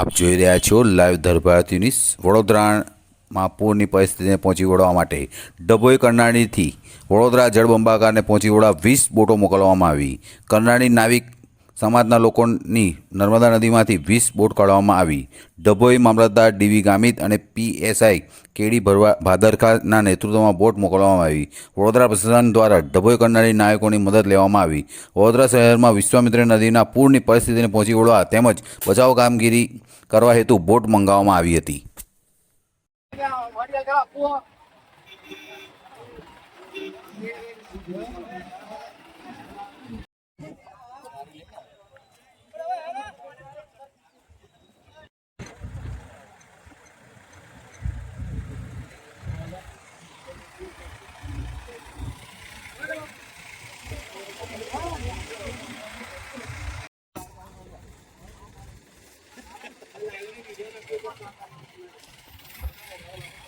આપ જોઈ રહ્યા છો લાઈવ ધરભારતી વડોદરામાં પૂરની પરિસ્થિતિને પહોંચી વળવા માટે ડભોઈ કરનાળીથી વડોદરા જળબંબાકારને પહોંચી વળવા વીસ બોટો મોકલવામાં આવી. કરનાળી નાવિક સમાજના લોકોની નર્મદા નદીમાંથી વીસ બોટ કાઢવામાં આવી. ડભોઈ મામલતદાર ડીવી ગામિત અને પીએસઆઈ કેડી ભરવા, ભાદરખાના નેતૃત્વમાં બોટ મોકલવામાં આવી. વડોદરા પ્રશાસન દ્વારા ડભોઈ કરનારી નાયકોની મદદ લેવામાં આવી. વડોદરા શહેરમાં વિશ્વામિત્ર નદીના પૂરની પરિસ્થિતિને પહોંચી વળવા તેમજ બચાવ કામગીરી કરવા હેતુ બોટ મંગાવવામાં આવી હતી. Thank you.